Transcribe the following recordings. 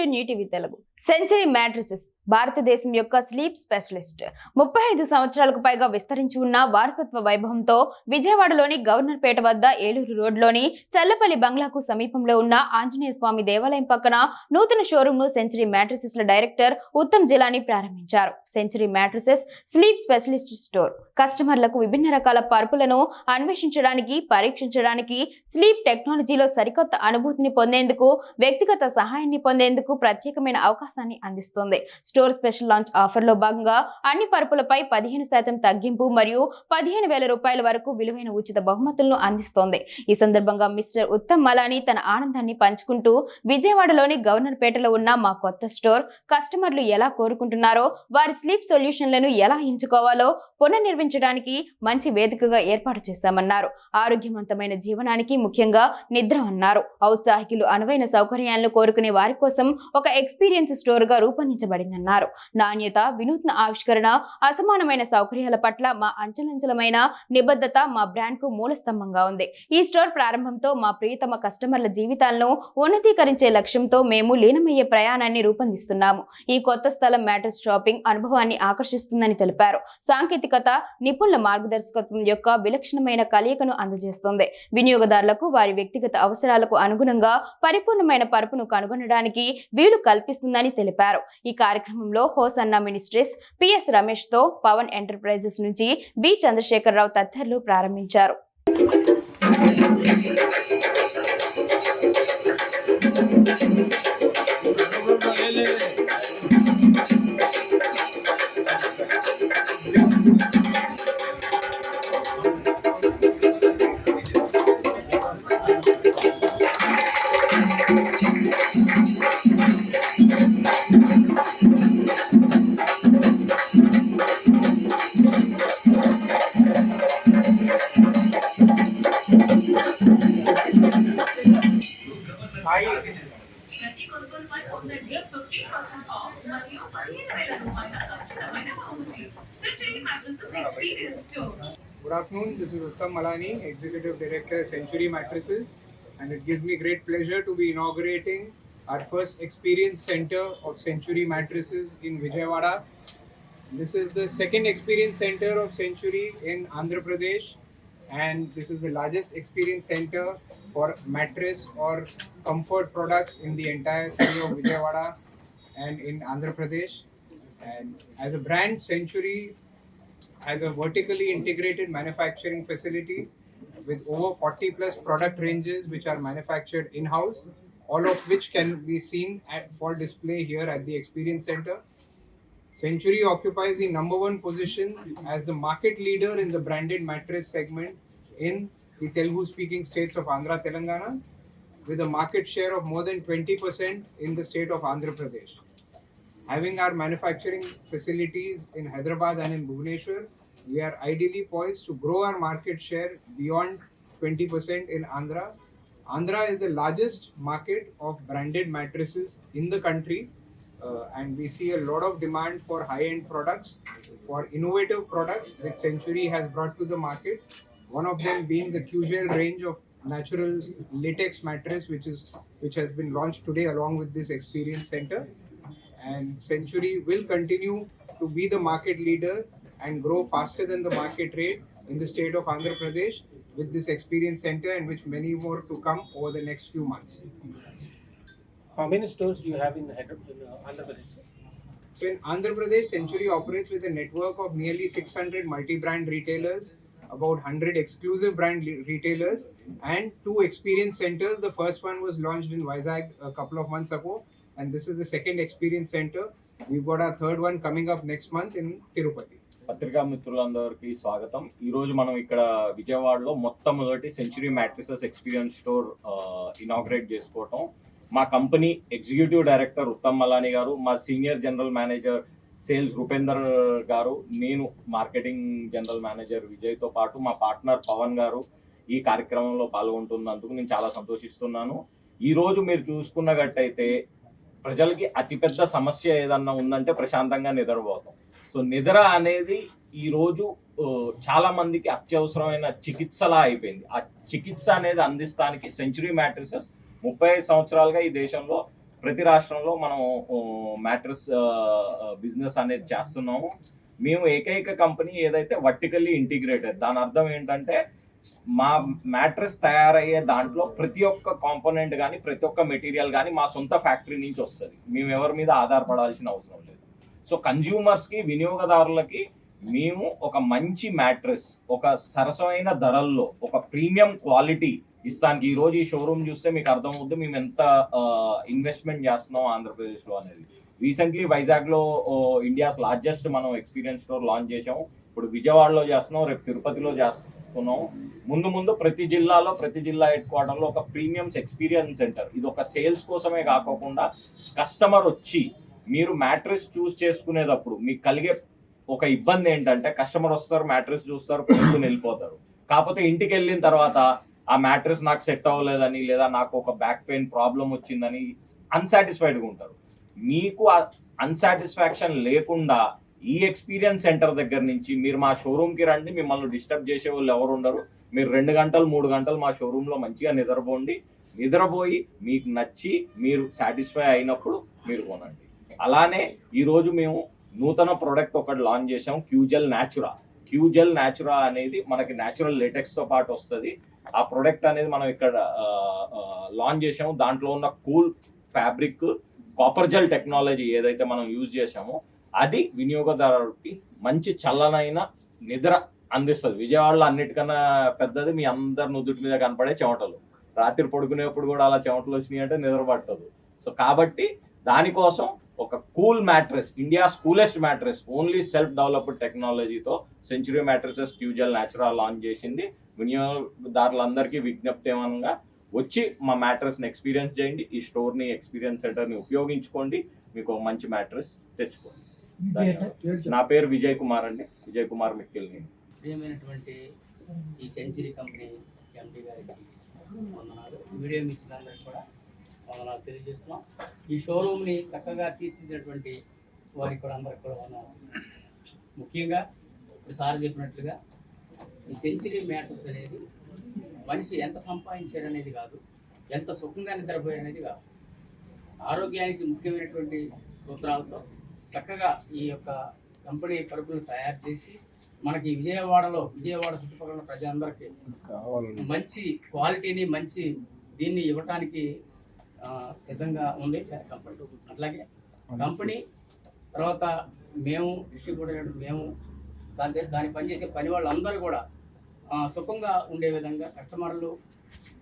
To new TV Telugu century mattresses. భారతదేశం యొక్క sleep specialist. ముప్పై ఐదు సంవత్సరాలకు పైగా విస్తరించి ఉన్న వారసత్వ వైభవంతో విజయవాడలోని గవర్నర్పేట వద్ద ఏలూరు రోడ్లోని చల్లపల్లి బంగ్లాకు సమీపంలో ఉన్న ఆంజనేయ స్వామి దేవాలయం పక్కన నూతన షోరూమ్ను సెంచరీ మ్యాట్రిసెస్ ల డైరెక్టర్ ఉత్తమ్ జిలాని ప్రారంభించారు. Century mattresses sleep specialist store. కస్టమర్లకు విభిన్న రకాల పరుపులను అన్వేషించడానికి పరీక్షించడానికి స్లీప్ టెక్నాలజీలో సరికొత్త అనుభూతిని పొందేందుకు వ్యక్తిగత సహాయాన్ని పొందేందుకు ప్రత్యేకమైన అవకాశాన్ని అందిస్తుంది. స్టోర్ స్పెషల్ లాంచ్ ఆఫర్లో భాగంగా అన్ని పరుపులపై పదిహేను శాతం తగ్గింపు మరియు పదిహేను వేల రూపాయల వరకు విలువైన ఉచిత బహుమతులను అందిస్తోంది. ఈ సందర్భంగా మిస్టర్ ఉత్తమ్ మలానీ తన ఆనందాన్ని పంచుకుంటూ విజయవాడలోని గవర్నర్పేటలో ఉన్న మా కొత్త స్టోర్ కస్టమర్లు ఎలా కోరుకుంటున్నారో వారి స్లీప్ సొల్యూషన్లను ఎలా ఎంచుకోవాలో పునర్నిర్మించడానికి మంచి వేదికగా ఏర్పాటు చేశామన్నారు. ఆరోగ్యవంతమైన జీవనానికి ముఖ్యంగా నిద్ర అన్నారు. ఔత్సాహికులు అనువైన సౌకర్యాలను కోరుకునే వారి కోసం ఒక ఎక్స్పీరియన్స్ స్టోర్గా అన్నారు. నాణ్యత వినూత్న ఆవిష్కరణ అసమానమైన సౌకర్యాల పట్ల మా అంచలంచలమైన నిబద్ధత మా బ్రాండ్కు మూల స్తంభంగా ఉంది. ఈ స్టోర్ ప్రారంభంతో మా ప్రియతమ కస్టమర్ల జీవితాలను ఉన్నతీకరించే లక్ష్యంతో మేము లీనమయ్యే ప్రయాణాన్ని రూపొందిస్తున్నాము. ఈ కొత్త స్థలం మ్యాటర్స్ షాపింగ్ అనుభవాన్ని ఆకర్షిస్తుందని తెలిపారు. సాంకేతికత నిపుణుల మార్గదర్శకత్వం యొక్క విలక్షణమైన కలయికను అందజేస్తుంది. వినియోగదారులకు వారి వ్యక్తిగత అవసరాలకు అనుగుణంగా పరిపూర్ణమైన పరుపును కనుగొనడానికి వీలు కల్పిస్తుందని తెలిపారు. ఈ కార్యక్రమంలో హోసన్న మినిస్ట్రీస్ పిఎస్ రమేష్తో పవన్ ఎంటర్ప్రైజెస్ నుంచి బి చంద్రశేఖరరావు తదితరులు ప్రారంభించారు. ప్రతి Good afternoon, this is Uttam Malani, Executive Director, Century Mattresses, and it gives me great pleasure to be inaugurating our first experience center of Century Mattresses in Vijayawada. This is the second experience center of Century in Andhra Pradesh, and this is the largest experience center for mattress or comfort products in the entire city of Vijayawada and in Andhra Pradesh. And as a brand, Century has a vertically integrated manufacturing facility with over 40 plus product ranges which are manufactured in house, all of which can be seen at, for display here at the Experience Center. Century occupies the number one position as the market leader in the branded mattress segment in the Telugu speaking states of Andhra Telangana with a market share of more than 20% in the state of Andhra Pradesh having our manufacturing facilities in Hyderabad and in Bhubaneswar, we are ideally poised to grow our market share beyond 20% in Andhra. Andhra is the largest market of branded mattresses in the country, uh, and we see a lot of demand for high end products, for innovative products which Century has brought to the market. One of them being the QGL range of natural latex mattress, which is which has been launched today along with this experience center and Century will continue to be the market leader and grow faster than the market rate in the state of Andhra Pradesh with this experience center and which many more to come over the next few months. How many stores do you have in in uh, Andhra Pradesh? So in Andhra Pradesh, Century operates with a network of nearly 600 multi-brand retailers, about 100 exclusive brand retailers, and two experience centers. The first one was launched in Vizag a couple of months ago, and this is the second experience center. We've got our third one coming up next month in Tirupati. పత్రికా మిత్రులందరికీ స్వాగతం ఈరోజు మనం ఇక్కడ విజయవాడలో మొట్టమొదటి century mattresses experience store inaugurate చేసుకోవటం మా company executive director Uttam Malani గారు మా senior general manager sales Rupender గారు నేను మార్కెటింగ్ జనరల్ మేనేజర్ విజయ్తో పాటు మా పార్ట్నర్ పవన్ గారు ఈ కార్యక్రమంలో పాల్గొంటున్నందుకు నేను చాలా సంతోషిస్తున్నాను ఈరోజు మీరు చూసుకున్నట్టయితే ప్రజలకి అతిపెద్ద సమస్య ఏదన్నా ఉందంటే ప్రశాంతంగా నిద్రపోతాం. సో నిద్ర అనేది ఈరోజు చాలా మందికి అత్యవసరమైన చికిత్సలా అయిపోయింది. ఆ చికిత్స అనేది అందిస్తానికి సెంచురీ మ్యాట్రిసెస్ ముప్పై ఐదు సంవత్సరాలుగా ఈ దేశంలో ప్రతి రాష్ట్రంలో మనం మ్యాట్రిస్ బిజినెస్ అనేది చేస్తున్నాము. మేము ఏకైక కంపెనీ ఏదైతే వర్టికల్లీ ఇంటిగ్రేటెడ్ దాని అర్థం ఏంటంటే మా మ్యాట్రస్ తయారయ్యే దాంట్లో ప్రతి ఒక్క కాంపోనెంట్ కానీ ప్రతి ఒక్క మెటీరియల్ కానీ మా సొంత ఫ్యాక్టరీ నుంచి వస్తుంది. మేము ఎవరి మీద ఆధారపడాల్సిన అవసరం లేదు. సో కన్జ్యూమర్స్కి వినియోగదారులకి మేము ఒక మంచి మ్యాట్రెస్ ఒక సరసమైన ధరల్లో ఒక ప్రీమియం క్వాలిటీ ఇస్తానికి ఈ రోజు ఈ షోరూమ్ చూస్తే మీకు అర్థమవుద్ది మేము ఎంత ఇన్వెస్ట్మెంట్ చేస్తున్నాం ఆంధ్రప్రదేశ్లో అనేది. రీసెంట్లీ వైజాగ్లో ఇండియాస్ లార్జెస్ట్ మనం ఎక్స్పీరియన్స్ స్టోర్ లాంచ్ చేసాము ఇప్పుడు విజయవాడలో చేస్తున్నాం రేపు తిరుపతిలో చేస్తున్నాం. ముందు ముందు ప్రతి జిల్లాలో ప్రతి జిల్లా హెడ్ క్వార్టర్లో ఒక ప్రీమియమ్స్ ఎక్స్పీరియన్స్ సెంటర్. ఇది ఒక సేల్స్ కోసమే కాకోకుండా కస్టమర్ వచ్చి మీరు మ్యాట్రెస్ చూస్ చేసుకునేటప్పుడు మీకు కలిగే ఒక ఇబ్బంది ఏంటంటే కస్టమర్ వస్తారు మ్యాట్రెస్ చూస్తారు కొనుక్కుని వెళ్ళిపోతారు. కాకపోతే ఇంటికి వెళ్ళిన తర్వాత ఆ మ్యాట్రెస్ నాకు సెట్ అవ్వలేదని లేదా నాకు ఒక బ్యాక్ పెయిన్ ప్రాబ్లం వచ్చిందని అన్సాటిస్ఫైడ్గా ఉంటారు. మీకు అన్సాటిస్ఫాక్షన్ లేకుండా ఈ ఎక్స్పీరియన్స్ సెంటర్ దగ్గర నుంచి మీరు మా షోరూమ్కి రండి మిమ్మల్ని డిస్టర్బ్ చేసే వాళ్ళు ఎవరు ఉండరు. మీరు రెండు గంటలు మూడు గంటలు మా షోరూంలో మంచిగా నిద్రపోండి. నిద్రపోయి మీకు నచ్చి మీరు సాటిస్ఫై అయినప్పుడు మీరు కొనండి. అలానే ఈరోజు మేము నూతన ప్రోడక్ట్ ఒకటి లాంచ్ చేసాం క్యూజెల్ న్యాచురా క్యూజెల్ న్యాచురా అనేది మనకి న్యాచురల్ లేటెక్స్తో పాటు వస్తుంది. ఆ ప్రోడక్ట్ అనేది మనం ఇక్కడ లాంచ్ చేసాము దాంట్లో ఉన్న cool fabric copper gel technology ఏదైతే మనం యూజ్ చేసామో అది వినియోగదారుడికి మంచి చల్లనైన నిద్ర అందిస్తుంది. విజయవాడలో అన్నిటికన్నా పెద్దది మీ అందరి నుదుటి మీద కనపడే చెమటలు. రాత్రి పడుకునేప్పుడు కూడా అలా చెమటలు వచ్చినాయి అంటే నిద్ర పట్టదు. సో కాబట్టి దానికోసం ఒక cool mattress India coolest mattress only self developed టెక్నాలజీతో సెంచురీ మ్యాట్రెసెస్ క్యూజల్ న్యాచురల్ లాంచ్ చేసింది. వినియోగదారులందరికీ విజ్ఞప్తి ఏమనగా వచ్చి మా మ్యాట్రెస్ని ఎక్స్పీరియన్స్ చేయండి. ఈ స్టోర్ని ఎక్స్పీరియన్స్ సెంటర్ని ఉపయోగించుకోండి. మీకు ఒక మంచి మ్యాట్రెస్ తెచ్చుకోండి. నా పేరు విజయ్ కుమార్ అండి. విజయ్ కుమార్ మిక్కిల్ నేను. ప్రియమైనటువంటి ఈ సెంచరీ కంపెనీ ఎండి గారికి వందనాలు. వీడియో మిత్రులందరికీ కూడా వందనాలు తెలియజేస్తున్నాం. ఈ షోరూమ్ని చక్కగా తీర్చిదిద్దినటువంటి వారికి కూడా అందరికి కూడా వందనాలు. ముఖ్యంగా ఇప్పుడు సార్ చెప్పినట్లుగా ఈ సెంచరీ మ్యాటర్స్ అనేది మనిషి ఎంత సంపాదించాడు అనేది కాదు ఎంత సుఖంగా నిద్రపోయాడు అనేది కాదు. ఆరోగ్యానికి ముఖ్యమైనటువంటి సూత్రాలతో చక్కగా ఈ యొక్క కంపెనీ పరుపులు తయారు చేసి మనకి విజయవాడలో విజయవాడ చుట్టుపక్కల ప్రజలందరికీ మంచి క్వాలిటీని మంచి దీన్ని ఇవ్వటానికి సిద్ధంగా ఉంది కంపెనీ. అట్లాగే కంపెనీ తర్వాత మేము డిస్ట్రిబ్యూటర్ మేము దాని దాని పనిచేసే పని వాళ్ళందరూ కూడా సుఖంగా ఉండే విధంగా కస్టమర్లు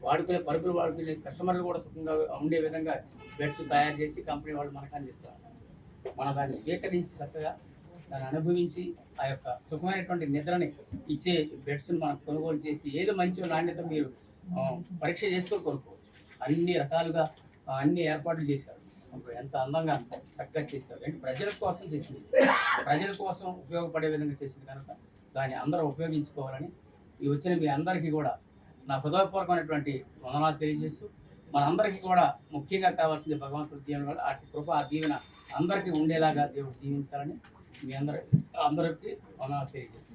వాడుకునే పరుపులు వాడుకునే కస్టమర్లు కూడా సుఖంగా ఉండే విధంగా బెడ్స్ తయారు చేసి కంపెనీ వాళ్ళు మనకు అందిస్తారు. మనం దాన్ని స్వీకరించి చక్కగా దాన్ని అనుభవించి ఆ యొక్క సుఖమైనటువంటి నిద్రని ఇచ్చే బెడ్స్ని మనం కొనుగోలు చేసి ఏది మంచి నాణ్యత మీరు పరీక్ష చేసుకొని కొనుక్కోవచ్చు. అన్ని రకాలుగా అన్ని ఏర్పాట్లు చేశారు. ఎంత అందంగా చక్కగా చేశారు. అంటే ప్రజల కోసం చేసింది. ప్రజల కోసం ఉపయోగపడే విధంగా చేసింది కనుక దాన్ని అందరూ ఉపయోగించుకోవాలని ఈ వచ్చిన మీ అందరికీ కూడా నా హృదయపూర్వకమైనటువంటి వందనాలు తెలియజేస్తూ మనందరికీ కూడా ముఖ్యంగా కావాల్సింది భగవంతుడి దీవెన వల్ల అటు కృప ఆ దీవెన అందరికీ ఉండేలాగా దేవుడు దీవించాలని మీ అందరి అందరికీ వందనాలు తెలియజేస్తాను